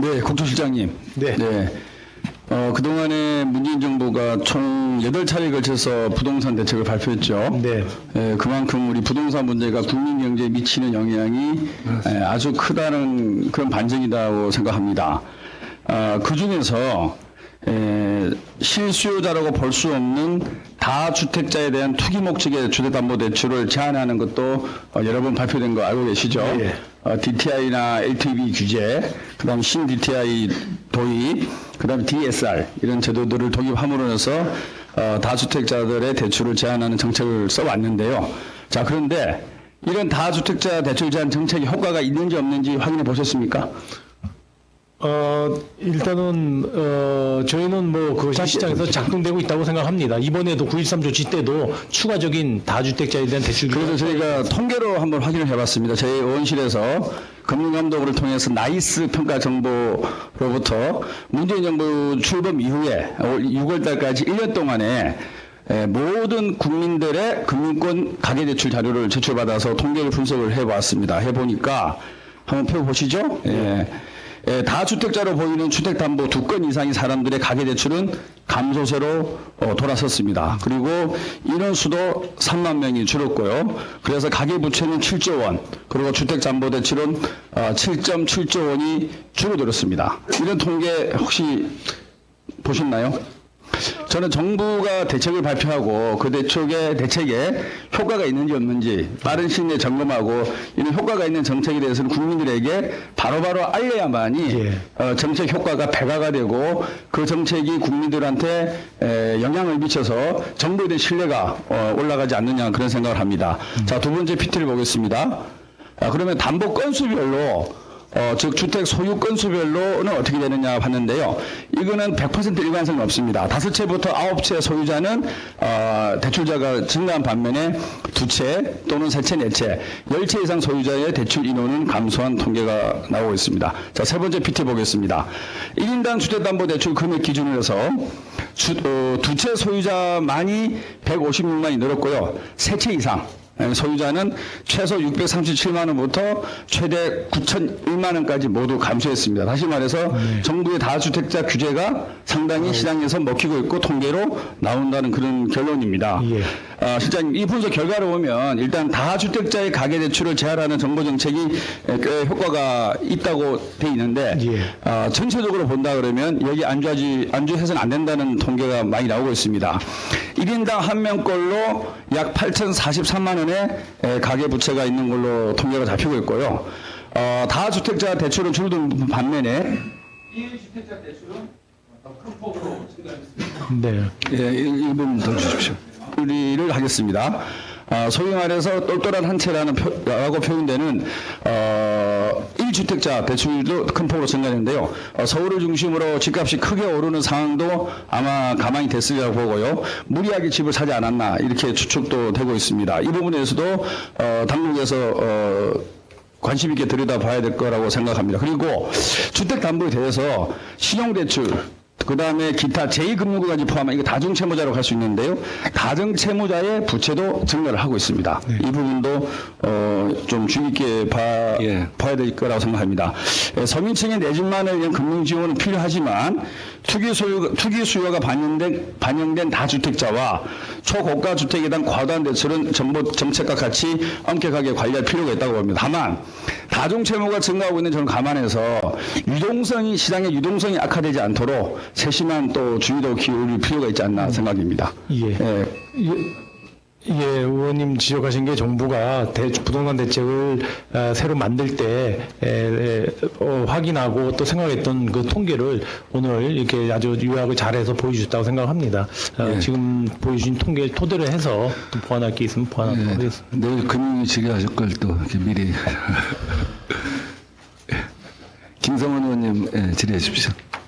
네, 국토실장님. 네. 어, 그동안에 문재인 정부가 총 8차례에 걸쳐서 부동산 대책을 발표했죠. 네. 예, 그만큼 우리 부동산 문제가 국민 경제에 미치는 영향이 예, 아주 크다는 그런 반증이라고 생각합니다. 아, 그 중에서 에, 실수요자라고 볼 수 없는 다주택자에 대한 투기 목적의 주택담보대출을 제한하는 것도 어, 여러 번 발표된 거 알고 계시죠? 예. 어, DTI나 LTV 규제, 그다음 신 DTI 도입, 그다음 DSR 이런 제도들을 도입함으로 해서 어, 다주택자들의 대출을 제한하는 정책을 써왔는데요. 자 그런데 이런 다주택자 대출 제한 정책이 효과가 있는지 없는지 확인해 보셨습니까? 어, 일단은, 어, 저희는 뭐 그것이 시장에서 작동되고 있다고 생각합니다. 이번에도 9.13 조치 때도 추가적인 다주택자에 대한 대출 그래서 저희가 통계로 한번 확인을 해봤습니다. 저희 의원실에서 금융감독을 통해서 나이스 평가 정보로부터 문재인 정부 출범 이후에 올 6월 달까지 1년 동안에 에, 모든 국민들의 금융권 가계대출 자료를 제출받아서 통계를 분석을 해봤습니다. 해보니까 한번 펴보시죠. 예. 예, 다주택자로 보이는 주택담보 두 건 이상의 사람들의 가계대출은 감소세로 어, 돌아섰습니다. 그리고 인원수도 3만 명이 줄었고요. 그래서 가계부채는 7조 원, 그리고 주택담보대출은 어, 7.7조 원이 줄어들었습니다. 이런 통계 혹시 보셨나요? 저는 정부가 대책을 발표하고 그 대책에, 대책에 효과가 있는지 없는지 빠른 시일 내에 점검하고 이런 효과가 있는 정책에 대해서는 국민들에게 바로바로 알려야만이 예. 어, 정책 효과가 배가가 되고 그 정책이 국민들한테 에, 영향을 미쳐서 정부에 대한 신뢰가 어, 올라가지 않느냐 그런 생각을 합니다. 자, 두 번째 PT를 보겠습니다. 아, 그러면 담보 건수별로 어, 즉 주택 소유 건수별로는 어떻게 되느냐 봤는데요. 이거는 100% 일관성은 없습니다. 다섯 채부터 아홉 채 소유자는 어, 대출자가 증가한 반면에 두 채 또는 세 채, 네 채, 열 채 이상 소유자의 대출 인원은 감소한 통계가 나오고 있습니다. 자, 세 번째 PT 보겠습니다. 1인당 주택담보대출 금액 기준으로 해서 어, 두채 소유자만이 156만이 늘었고요. 세 채 이상 예, 소유자는 최소 637만 원부터 최대 9,001만 원까지 모두 감소했습니다. 다시 말해서 정부의 다주택자 규제가 상당히 시장에서 먹히고 있고 통계로 나온다는 그런 결론입니다. 예. 아, 실장님 이 분석 결과를 보면 일단 다주택자의 가계 대출을 제한하는 정부 정책이 꽤 효과가 있다고 돼 있는데 예. 아, 전체적으로 본다 그러면 여기 안주하지 안주해서는 안 된다는 통계가 많이 나오고 있습니다. 1인당 한 명꼴로 약 8,043만 원의 에, 가계 부채가 있는 걸로 통계가 잡히고 있고요. 어, 다주택자 대출은 줄어든 반면에 1주택자 대출은 더큰 폭으로 증가했습니다. 네. 예, 1분 더 주십시오. 우리를 하겠습니다. 아, 소위 말해서 똘똘한 한 채라는 표, 라고 표현되는 어, 1주택자 대출도 큰 폭으로 증가했는데요. 어, 서울을 중심으로 집값이 크게 오르는 상황도 아마 가만히 됐으리라고 보고요. 무리하게 집을 사지 않았나 이렇게 추측도 되고 있습니다. 이 부분에서도 어, 당국에서 어, 관심 있게 들여다봐야 될 거라고 생각합니다. 그리고 주택담보에 대해서 신용대출 그 다음에 기타 제2금융구까지 포함한 이거 다중채무자로 갈 수 있는데요. 다중채무자의 부채도 증가를 하고 있습니다. 이 부분도 어, 좀 주의 깊게 봐, 예. 봐야 될 거라고 생각합니다. 예, 서민층의 내 집만을 위한 금융 지원은 필요하지만 투기 수요 투기 수요가 반영된 반영된 다주택자와 초고가 주택에 대한 과도한 대출은 정부 정책과 같이 엄격하게 관리할 필요가 있다고 봅니다. 다만 다중채무가 증가하고 있는 점을 감안해서 유동성이 시장의 유동성이 악화되지 않도록 세심한 또 주의도 기울일 필요가 있지 않나 생각입니다. 예. 예. 예, 예, 의원님 지적하신 게 정부가 대, 부동산 대책을 어, 새로 만들 때 에, 에, 어, 확인하고 또 생각했던 그 통계를 오늘 이렇게 아주 요약을 잘해서 보여주셨다고 생각합니다. 어, 예. 지금 보여주신 통계를 토대로 해서 또 보완할 게 있으면 보완하도록 하겠습니다. 내일 금융위 지게하실 걸 또 미리 김성원 의원님 예, 질의해 주십시오.